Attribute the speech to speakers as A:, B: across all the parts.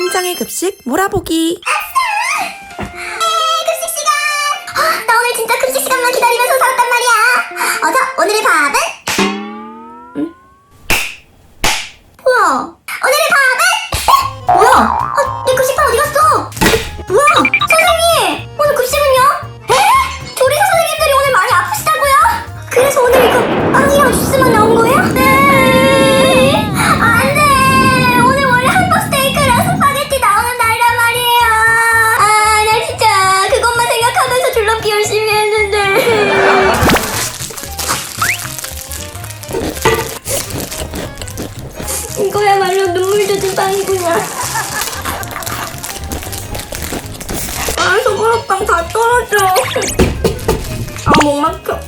A: 환장의 급식 몰아보기.
B: 급식 시간! 헉, 나 오늘 진짜 급식 시간만 기다리면서 살았단 말이야. 어서 오늘의 밥은? 젖은 빵이구나. 아, 소보로빵 다 떨어져. 아, 목 막혀.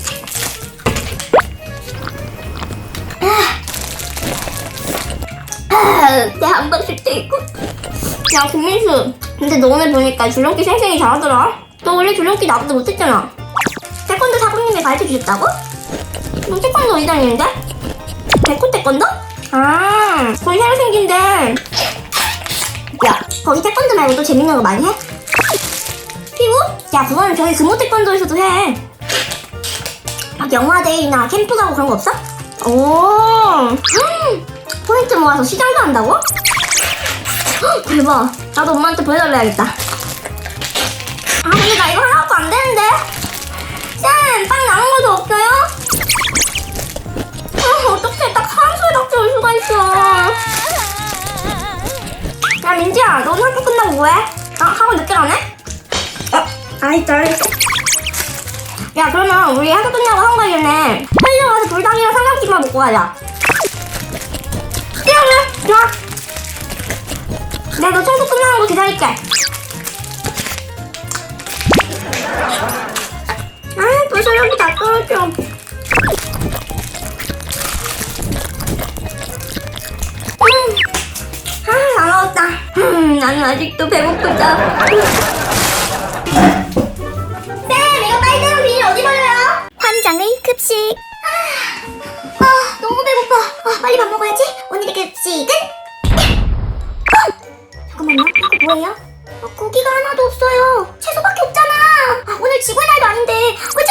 B: 아, 내 함박식 스테이크. 야, 김민수. 근데 너 오늘 보니까 줄넘기 생생히 잘하더라. 너 원래 줄넘기 나보다 못했잖아. 태권도 사부님이 가르쳐 주셨다고? 너 태권도 다니는데? 백호 태권도? 아, 거기 새로 생긴데. 야, 거기 태권도 말고 또 재밌는 거 많이 해? 피구? 야, 그거는 저기 금호 태권도에서도 해. 막 영화데이나 캠프 가고 그런 거 없어? 오, 음, 포인트 모아서 시장도 한다고? 헉, 대박. 나도 엄마한테 보여달라야겠다. 아, 근데 나 이거 하나 민지야, 너는 학교 끝나고 뭐해? 아, 학원 늦게 가네? 아, 알겠어, 알겠어. 야, 그러면 우리 학교 끝나고 학원 전에 편의점 가서 불닭이랑 삼각김밥 먹고 가자. 그래, 그래. 좋아. 내가 너 청소 끝나는 거 기다릴게. 나는 아직도 배고프다. 쌤, 이거 빨대로 비닐 어디 버려요? 환장의 급식. 아, 아, 너무 배고파. 아, 빨리 밥 먹어야지. 오늘의 급식은? 어, 잠깐만요. 이거 뭐예요? 아, 고기가 하나도 없어요. 채소밖에 없잖아. 아, 오늘 직원 날도 아닌데 왜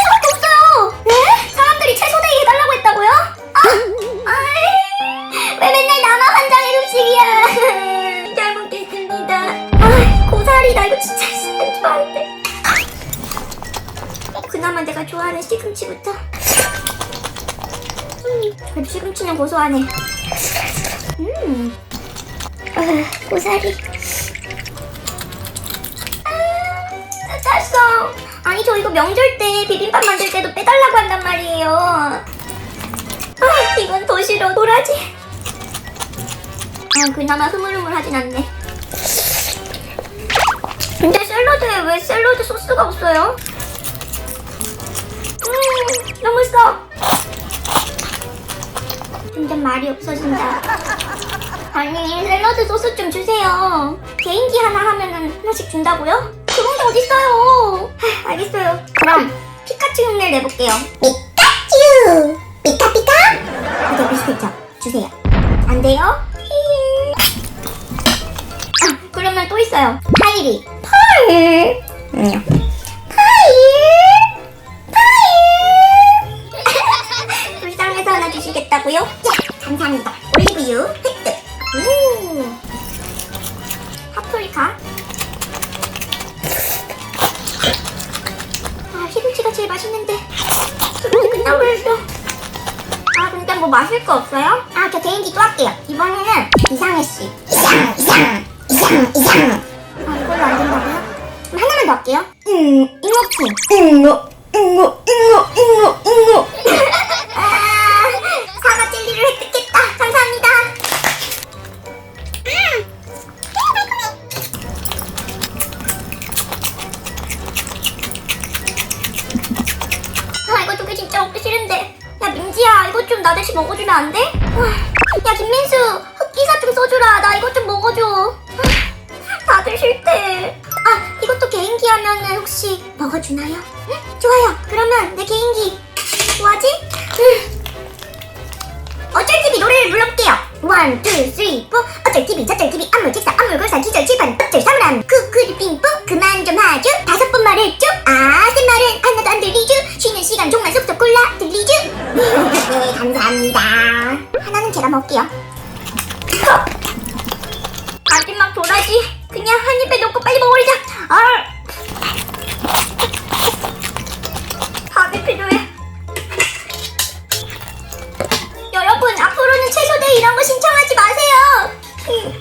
B: 그나마 내가 좋아하는 시금치부터. 음, 시금치는 고소하네. 음, 아, 고사리. 아, 짰어. 아니 저 이거 명절 때 비빔밥 만들 때도 빼달라고 한단 말이에요. 아, 이건 더 싫어. 도라지. 아, 그나마 흐물흐물하진 않네. 근데 샐러드에 왜 샐러드 소스가 없어요? 음, 너무 써. 점점 말이 없어진다. 아니, 샐러드 소스 좀 주세요. 개인기 하나 하면은 하나씩 준다고요? 그런 게 어딨어요. 하, 알겠어요. 그럼 피카츄 흉내를 내볼게요. 피카츄! 피카피카? 이거 비슷했죠? 주세요. 안 돼요? 아, 그러면 또 있어요. 파이리. 파이. 아니요. 아, 시금치가 제일 맛있는데. 끝나고 그랬어. 아, 근데 뭐 마실 거 없어요? 아, 저 개인기 또 할게요. 이번에는 이상해 씨. 이상, 이상, 이상, 이상. 아, 이걸로 안 된다고요? 그럼 하나만 더 할게요. 음, 잉어킹. 잉어, 잉어, 잉어, 잉어, 잉어. 좀 나 대신 먹어주면 안 돼? 야 김민수 흑기사 좀 써주라 나 이것 좀 먹어줘 아, 다들 싫대 아 이것도 개인기 하면은 혹시 먹어주나요? 응? 좋아요 그러면 내 개인기 뭐하지? 응. 어쩔 TV 노래를 불러볼게요 원, 투, 쓰리, 포 어쩔 TV 저쩔 TV 안물직사 안물골사 기절 집안 어쩔 사물함 쿠쿠리 빙뽕 그만 좀 하죠 다섯 번 말했죠? 아 먹을게요. 마지막 도라지 그냥 한 입에 넣고 빨리 먹으자. 얼. 밥이 필요해. 여러분 앞으로는 최소대 이런 거 신청하지 마세요.